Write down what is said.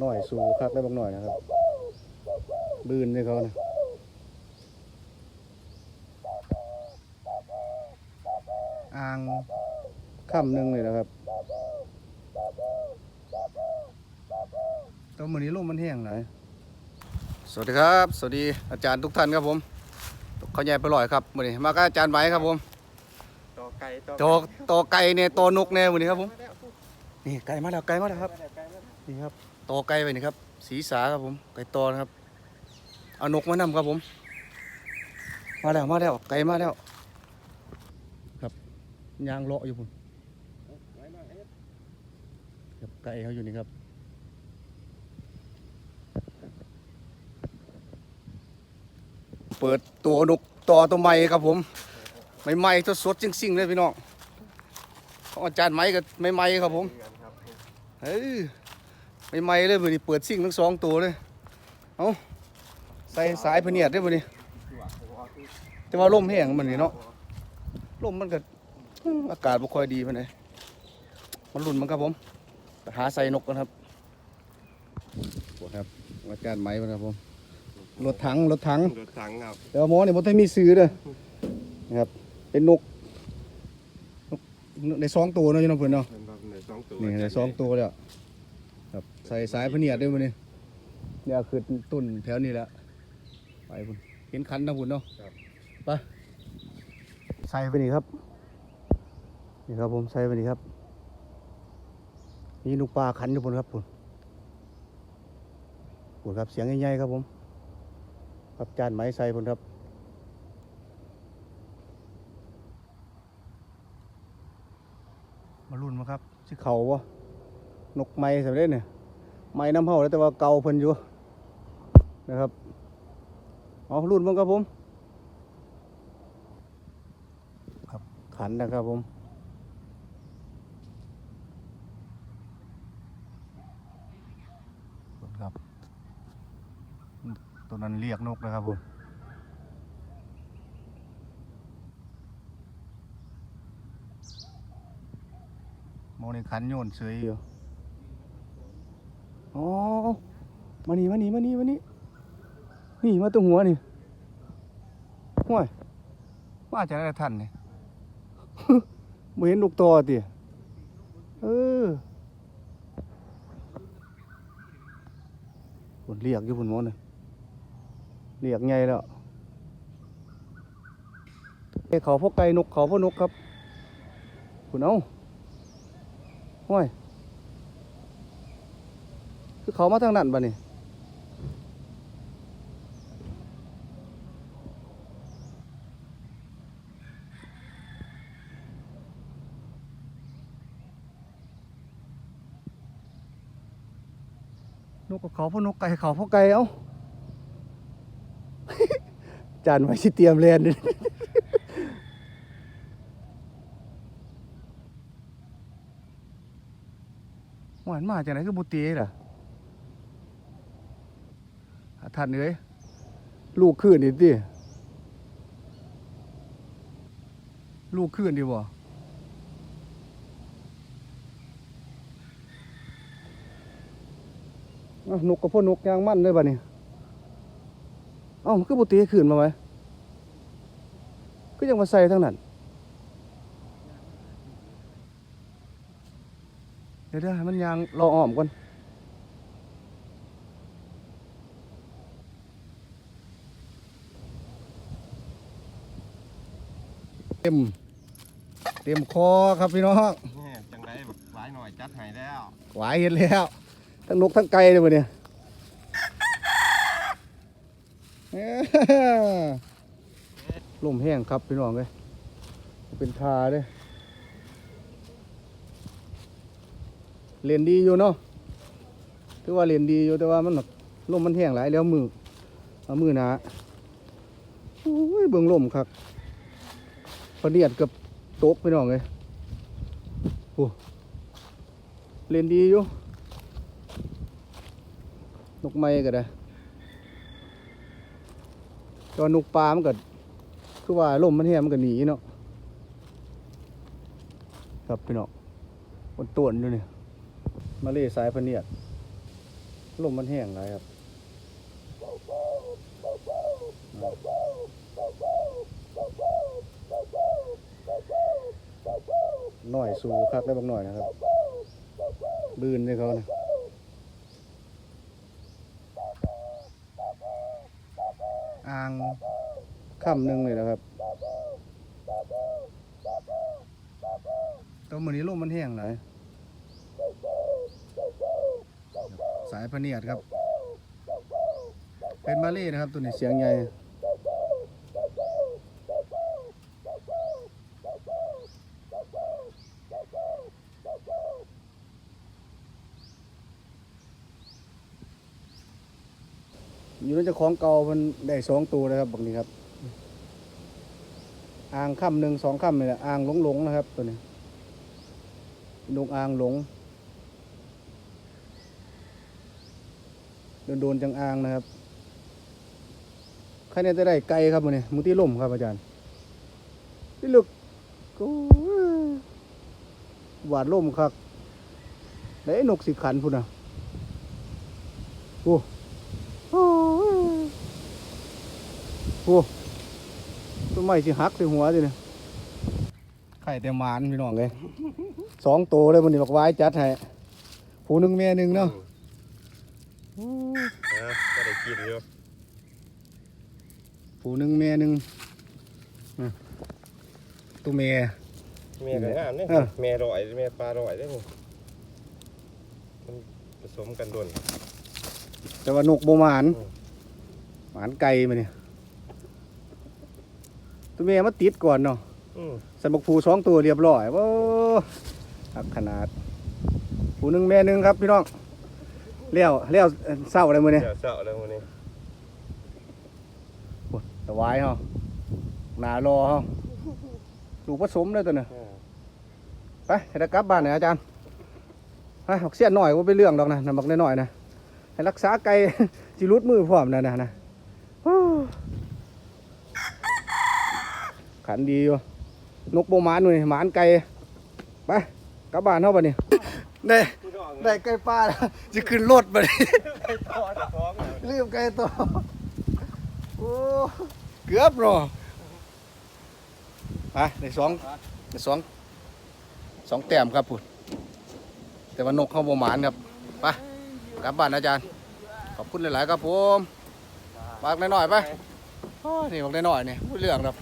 หน่อยสูคักได้บางหน่อยนะครับ บืนเลยเขานะอ่างค่ำหนึ่งเลยนะครับตัวมือนี้ลมมันแห้งหลายสวัสดีครับ สวัสดีอาจารย์ทุกท่านครับผมเขาใหญ่ไปลอยครับมือนี้มากับอาจารย์ไว้ครับผม ก่โตโตไก่เนี่ยโตนกเนี่ยมือนี้ครับผมนี่ไก่มาแล้วไก่มาแล้วครับนี่ครับโตไก่ไปนี่ครับสีสาครับผมไก่โตนะครับเอานกมานำครับผม มาแล้วมาแล้วไก่มาแล้ว ครับยางเลาะอยู่พุ่นครับไก่เขาอยู่นี่ครับเปิดตัวนกต่อตัวใหม่ครับผม ใหม่ๆตัวสดจริงๆเลยพี่น้องของอาจารย์ไม้กับใหม่ๆครับผมเฮ้ยใหม่ๆเลยมือนี้เปิดซิ่งทั้งสองตัวเลยเอาใส่สายพะเนียดได้มือนี้แต่ว่าลมแห้งมันนี่เนาะลมมันก็อืมอากาศบ่ค่อยดีปานใดมันรุ่นมันครับผมไปหาใส่นกกันครับปวดครับอาจารย์ไม้มันครับผมรถถังรถถังรถถังครับแต่ว่าหมอเนี่ยมันต้องมีซื้อเด้อนะครับ เป็นนกนกในสองตัวเนาะอยู่เน้องเพื่อนเนาะเป็นแบบในสองตัวนี่ในสองตัวแล้วครับใส่สายพะเนียดด้วยมันนี่เนี่ยคือตุ่นแถวนี้แหละไปพุ่นเห็นคันนะพุ่นเนาะไปใส่ไปนี่ครับนี่ครับผมใส่ไปนี่ครับมีลูกปลาคันอยู่พุ่นครับพุ่นพุ่นครับเสียงใหญ่ๆครับผมครับจานไม้ใส่พุ่นครับ มาลุ้นมาครับชื่อเขาวะนกไม้สำเร็จเนี่ยไม้น้ำเผาแล้วแต่ว่าเก่าเพิ่นอยู่นะครับเอารุ่นบ้างครับผม ครับขันนะครับผมครับ ตัวนั้นเรียกนกนะครับผม มอนี่ขันโยนเฉยอยู่อ๋อมานี่มานี่มานี่มานี่นี่มาตรงหัวนี่ห่วยมาจากไหนท่านนี่บ่เห็นลูกตอติเออผนเรียกอยู่ผนหมอนี่เรียกไงแล้วเอ้ยเขาพวกไก่นกเขาพวกนกครับคุณเอา ห่วยคือเขามาทางนั้นบ่นี่นกกับเขาพวกนกไก่เขาพวกไก่เอ้าจานไว้สิเตรียมเรียน หวานมาจากไหนคือบุตรีล่ะอะท่านเอ้ยลูกขึ้นนี่ดิลูกขึ้นดีบ่นกกับพ่อนกยางมั่นเลยบ่เนี่ยเอ้ามันคือบุตีขึ้นมาไหมก็ยังมาใส่ทั้งนั้น ดี๋ยวเดี๋ยวให้มันยางรออ้อมก่อนเต็มเต็มคอครับพี่น้องเนี่ยจังไรแบบหลายหน่อยจัดให้แล้วหวายเห็นแล้ว ทั้งนกทั้งไก่เลยวันนี้ลมแห้งครับพี่น้องเลยเป็นทาเลย เรียนดีอยู่เนาะถือว่าเรียนดีอยู่แต่ว่ามันแบบลมมันแห้งหลายแล้วมือเอามือหนาโอ้ยเบิ่งลมครับประเดียดกับโต๊ะพี่น้องเลยโอ้เรียนดีอยู่นกไม้ก็ได้ตอนนกปลามันก็คือว่าลมมันแห้งมันก็หนีเนาะครับพี่น้องบนต้นอยู่นี่ย มาเล่สายพเนียดลมมันแห้งหลายครับหน่อยสูคักได้บางหน่อยนะครับ บืนให้เขานะอ่างค่ำหนึ่งเลยนะครับตัวมือนี้ลมมันแห้งหลย สายพเนียดครับ เป็นมาเล่นะครับตัวนี้เสียงใหญ่อยู่ในเจ้าของเก่ามันได้สองตัวนะครับบางทีครับ อ่างค่ำหนึ่งสองค่ำนี่แหละอ่างหลงหลงๆนะครับตัวนี้นกอ่างหลง โดนโดนๆจังอ่างนะครับใครเนี่ยจะได้ไกลครับมันนี่มุที่ล่มครับอาจารย์ที่ลึกก็หวาดล่มครับได้นกสิขันพุ่นอะโอ้โอ้โอ้ต้นไม้สิหักส่หัวสิเนี่ยไข่แต่หมานพี่น้องเลยสองตัวเลยมันนี่บอกไว้จัดให้ผู้หนึ่งแม่หนึ่งเนาะ นะก็ได้กินอยู่ผู้หนึ่งแม่หนึ่งอะตัวแม่เมียก็งามเนี่ยเออเมียร่อยเมียปลาร่อยได้นี่มันผสมกันโดน แต่ว่านกโบหมานอืม หมานไก่มาเนี่ยตัวแม่มาติดก่อนเนาะอืมสันบกผูสองตัวเรียบร้อยว้าหักขนาด ผู้หนึ่งแม่หนึ่งครับพี่น้อง เลี้ยวเลี้ยวเศร้าอะไรมือเนี่ยเดี๋ยวเสาแล้ววันนี้ตะวายเฮาหนารอเฮาลูกผสมเลยตัวน่ะอ่าไปให้ได้กลับบ้านหน่อยอาจารย์ไปบักเสียนหน่อยว่าเป็นเรื่องดอกนะนำบักน้อยๆนะให้รักษาไก่ จิรุดมือพร้อมนะนะนะโอ้ขันดีอยู่นกโบหมานหน่อยหมานไก่ไปกลับบ้านเฮาบัดนี้ได้พี่น้อง ได้ไก่ป้าแล้วจะขึ้นรถบัดนี้ไก่ทอดท้องแล้วลืมไก่ตัวโอ้เกือบเนาะไปในสองในสองสองแต้มครับพุ่นแต่ว่านกเข้าบ่หมานครับไปกลับบ้านอาจารย์ ขอบคุณหลาย ๆ ครับผมฝากหน่อยๆไปโอ้ยนี่บอกหน่อยๆนี่พูดเรื่องครับ